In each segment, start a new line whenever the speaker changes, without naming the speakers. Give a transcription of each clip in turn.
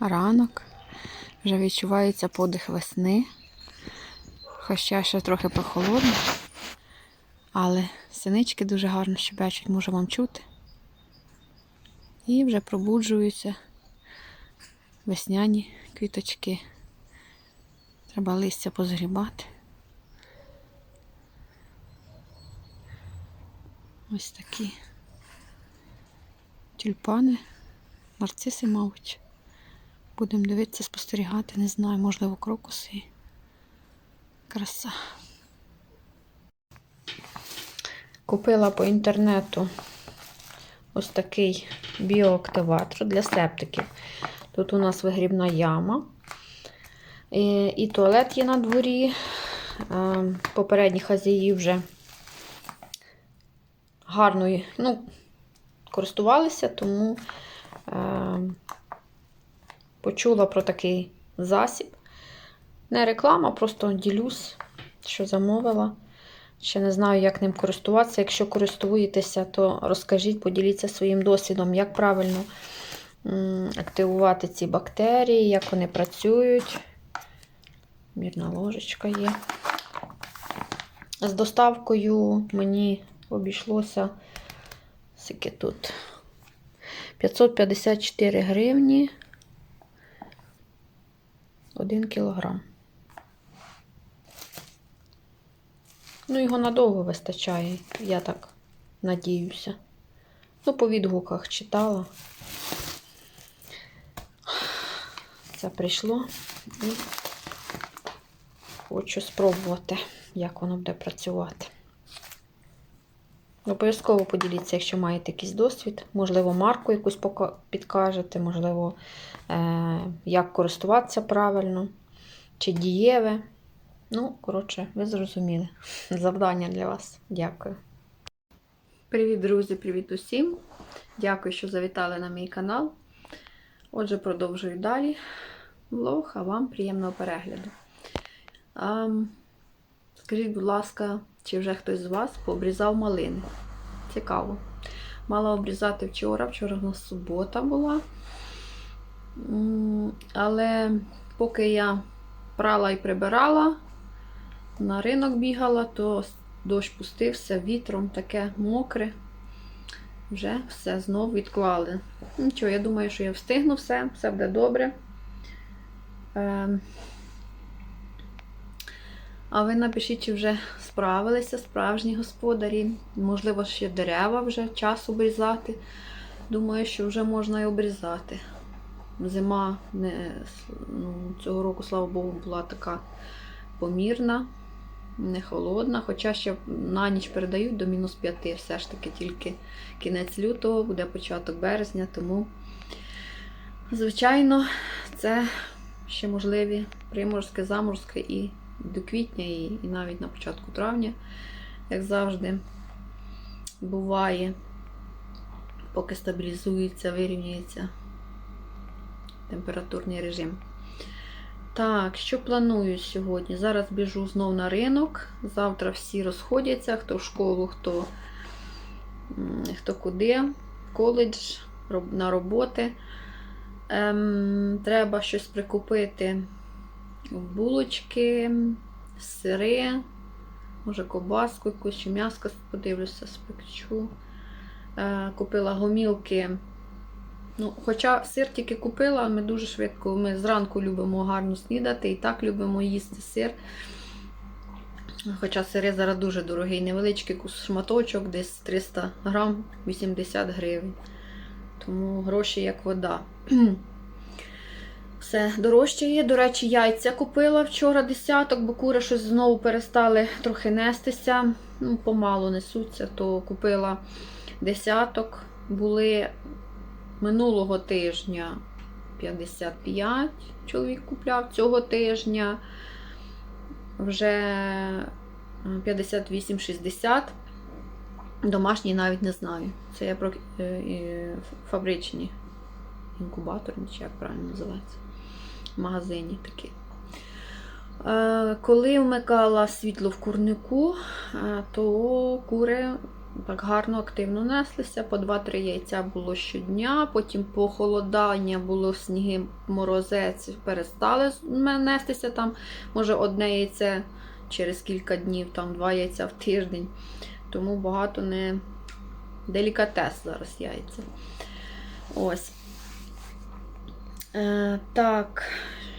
ранок. Вже відчувається подих весни. Хоча ще трохи прохолодно. Але синички дуже гарно щебечуть, можу вам чути. І вже пробуджуються весняні квіточки. Треба листя позгрібати. Ось такі тюльпани, нарциси, мабуть. Будемо дивитися, спостерігати, не знаю, можливо, крокуси. Краса. Купила по інтернету ось такий біоактиватор для септиків. Тут у нас вигрібна яма. І, туалет є на дворі. Е, Попередні хазяї вже гарно ну, користувалися, тому е, почула про такий засіб. Не реклама, просто ділюсь, що замовила. Ще не знаю, як ним користуватися. Якщо користуєтеся, то розкажіть, поділіться своїм досвідом, як правильно активувати ці бактерії, як вони працюють. Мірна ложечка є. З доставкою мені обійшлося скільки тут 554 гривні 1 кілограм. Ну, його надовго вистачає, я так надіюся. Ну, по відгуках читала. Це прийшло і хочу спробувати, як воно буде працювати. Обов'язково поділіться, якщо маєте якийсь досвід. Можливо, марку якусь підкажете, можливо, е- як користуватися правильно, чи дієве. Ну, коротше, ви зрозуміли. Завдання для вас. Дякую. Привіт, друзі, привіт усім. Дякую, що завітали на мій канал. Отже, продовжую далі влог, а вам приємного перегляду. Скажіть, будь ласка, чи вже хтось з вас пообрізав малини? Цікаво. Мала обрізати вчора, вчора в нас субота була. Але поки я прала і прибирала, на ринок бігала, то дощ пустився вітром, таке мокре. Вже все знову відклали. Нічого, я думаю, що я встигну все, все буде добре. А ви напишіть, чи вже справилися справжні господарі. Можливо, ще дерева вже час обрізати. Думаю, що вже можна і обрізати. Зима не, ну, цього року, слава Богу, була така помірна, не холодна, хоча ще на ніч передають до мінус 5, все ж таки тільки кінець лютого, буде початок березня, тому, звичайно, це ще можливі приморське, заморське і до квітня, і, навіть на початку травня, як завжди, буває, поки стабілізується, вирівнюється температурний режим. Так, що планую сьогодні? Зараз біжу знов на ринок. Завтра всі розходяться, хто в школу, хто, хто куди, коледж, на роботи. Ем, треба щось прикупити булочки, сири, може кобаску якусь м'яско подивлюся, спекчу. Е, купила гомілки. Ну, хоча сир тільки купила, ми дуже швидко, ми зранку любимо гарно снідати і так любимо їсти сир. Хоча сири зараз дуже дорогий, невеличкий шматочок, десь 300 грам, 80 гривень. Тому гроші як вода. Все дорожче є. До речі, яйця купила вчора десяток, бо кури щось знову перестали трохи нестися. Ну, помалу несуться, то купила десяток. Були минулого тижня 55 чоловік купляв, цього тижня вже е, 58-60. Домашні навіть не знаю. Це я про е, е, фабричні інкубаторні, чи як правильно називається. В магазині такі. Е, Коли вмикала світло в курнику, е, то кури так гарно, активно неслися. По 2-3 яйця було щодня, потім похолодання було сніги, морозець, перестали нестися там. Може, одне яйце через кілька днів, там два яйця в тиждень. Тому багато не делікатес зараз яйця. Ось. Е, так,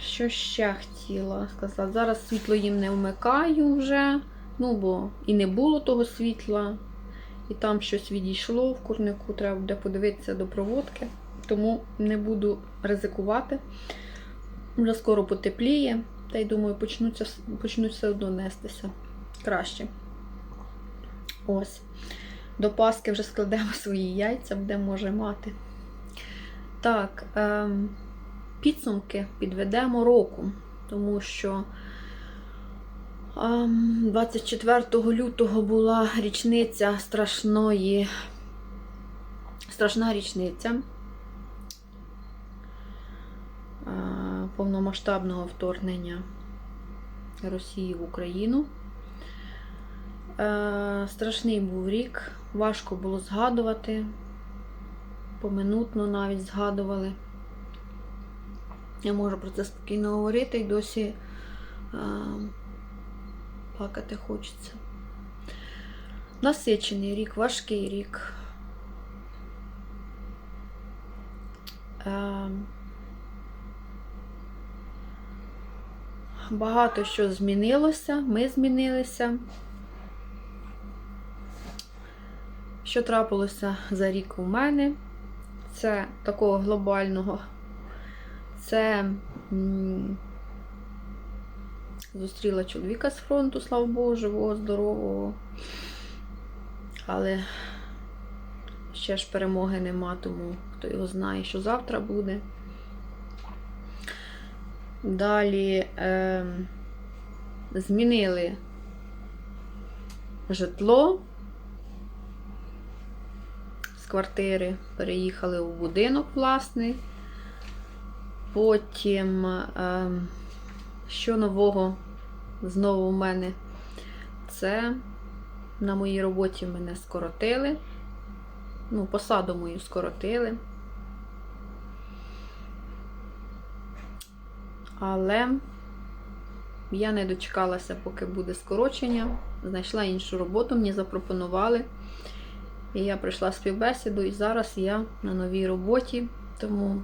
що ще хотіла сказати? Зараз світло їм не вмикаю вже. Ну, бо і не було того світла, і там щось відійшло в курнику, треба буде подивитися до проводки. Тому не буду ризикувати. Вже скоро потепліє, та й думаю, почнуться, почнуть все одно нестися краще. Ось. До Паски вже складемо свої яйця, будемо може мати. Так, ем, підсумки підведемо року, тому що ем, 24 лютого була річниця страшної, страшна річниця е, повномасштабного вторгнення Росії в Україну. Е, Страшний був рік, важко було згадувати, поминутно навіть згадували. Я можу про це спокійно говорити і досі е, плакати хочеться. Насичений рік, важкий рік. Е, багато що змінилося, ми змінилися. Що трапилося за рік у мене? Це такого глобального. Це зустріла чоловіка з фронту, слава Богу, живого, здорового. Але ще ж перемоги нема, тому хто його знає, що завтра буде. Далі е, змінили житло з квартири, переїхали у будинок власний. Потім, е, що нового знову в мене, це на моїй роботі мене скоротили. Ну, посаду мою скоротили. Але я не дочекалася, поки буде скорочення. Знайшла іншу роботу, мені запропонували. І я прийшла співбесіду, і зараз я на новій роботі. Тому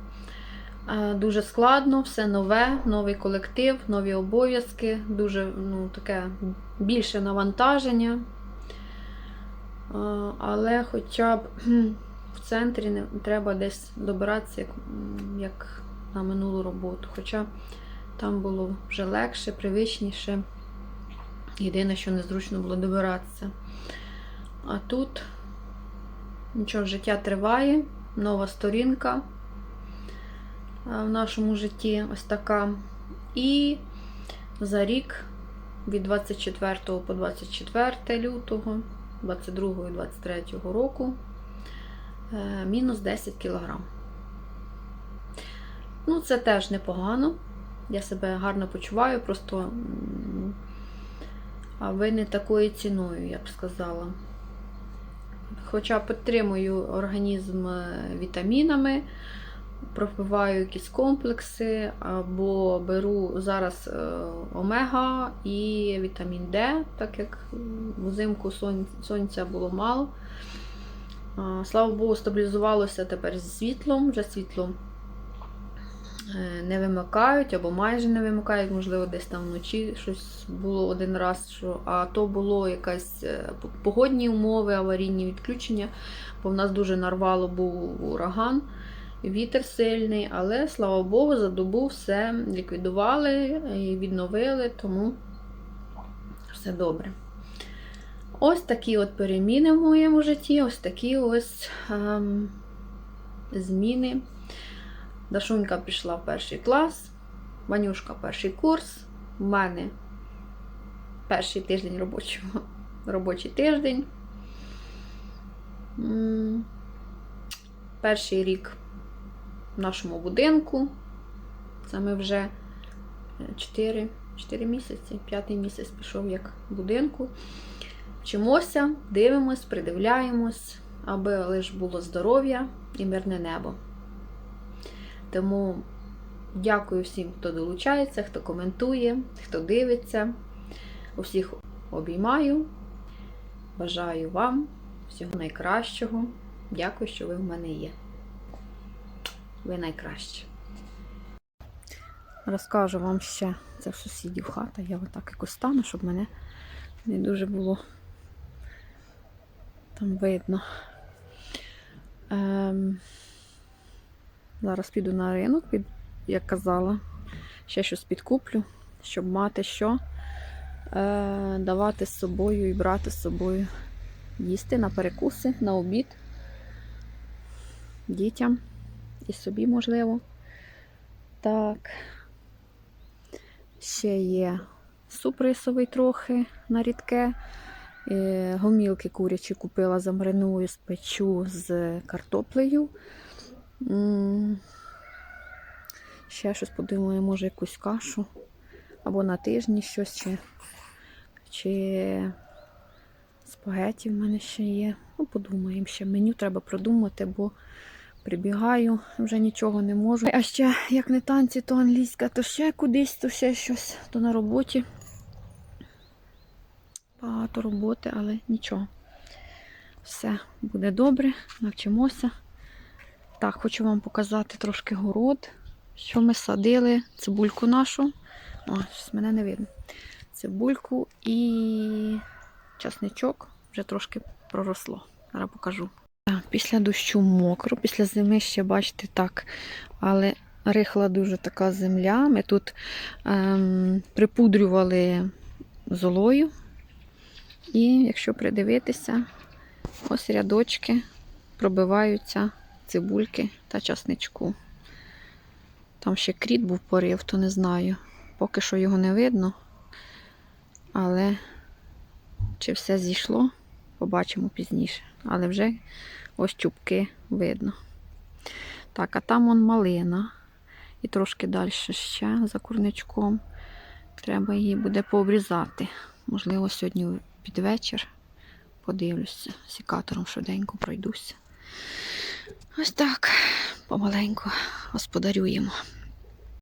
дуже складно, все нове, новий колектив, нові обов'язки, дуже ну, таке більше навантаження. Е, Але хоча б в центрі не треба десь добиратися, як, як на минулу роботу. Хоча там було вже легше, привичніше. Єдине, що незручно було добиратися. А тут нічого, життя триває, нова сторінка в нашому житті ось така. І за рік від 24 по 24 лютого 22 і 23 року е, мінус 10 кг. Ну, це теж непогано. Я себе гарно почуваю, просто м, ви не такою ціною, я б сказала. Хоча підтримую організм е, вітамінами, пропиваю якісь комплекси, або беру зараз е, омега і вітамін Д, так як взимку сонця було мало. Слава Богу, стабілізувалося тепер зі світлом, вже світло е, не вимикають або майже не вимикають, можливо, десь там вночі щось було один раз, що, а то було якась е, погодні умови, аварійні відключення, бо в нас дуже нарвало був ураган, вітер сильний, але слава Богу, за добу все ліквідували і відновили, тому все добре. Ось такі от переміни в моєму житті, ось такі ось ем, зміни. Дашунька пішла в перший клас, Ванюшка перший курс. У мене перший тиждень робочого, робочий тиждень. Перший рік в нашому будинку. Це ми вже 4, 4 місяці, п'ятий місяць пішов як будинку. вчимося, дивимось, придивляємось, аби лише було здоров'я і мирне небо. Тому дякую всім, хто долучається, хто коментує, хто дивиться. Усіх обіймаю. Бажаю вам всього найкращого. Дякую, що ви в мене є. Ви найкращі. Розкажу вам ще, це в сусідів хата. Я отак якось стану, щоб мене не дуже було там видно. Ем, зараз піду на ринок, під, як казала, ще щось підкуплю, щоб мати що е, давати з собою і брати з собою їсти на перекуси, на обід дітям і собі, можливо. Так. Ще є суп рисовий трохи на рідке. Е, Гомілки курячі купила, замариную, спечу з картоплею. Ще щось подумаю, може якусь кашу. Або на тижні щось, чи, чи спагеті в мене ще є. Ну, подумаємо ще. Меню треба продумати, бо прибігаю, вже нічого не можу. А ще, як не танці, то англійська, то ще кудись, то ще щось, то на роботі. Багато роботи, але нічого. Все буде добре, навчимося. Так, хочу вам показати трошки город, що ми садили, цибульку нашу. О, щось мене не видно. Цибульку і часничок вже трошки проросло. Зараз покажу. Після дощу мокро, після зими ще, бачите, так, але рихла дуже така земля. Ми тут ем, припудрювали золою. І якщо придивитися, ось рядочки пробиваються цибульки та часничку. Там ще кріт був порив, то не знаю. Поки що його не видно. Але чи все зійшло, побачимо пізніше. Але вже ось чубки видно. Так, а там он малина. І трошки далі ще за курничком. Треба її буде пообрізати. Можливо, сьогодні під вечір подивлюся. Сікатором швиденько пройдуся. Ось так, помаленьку господарюємо.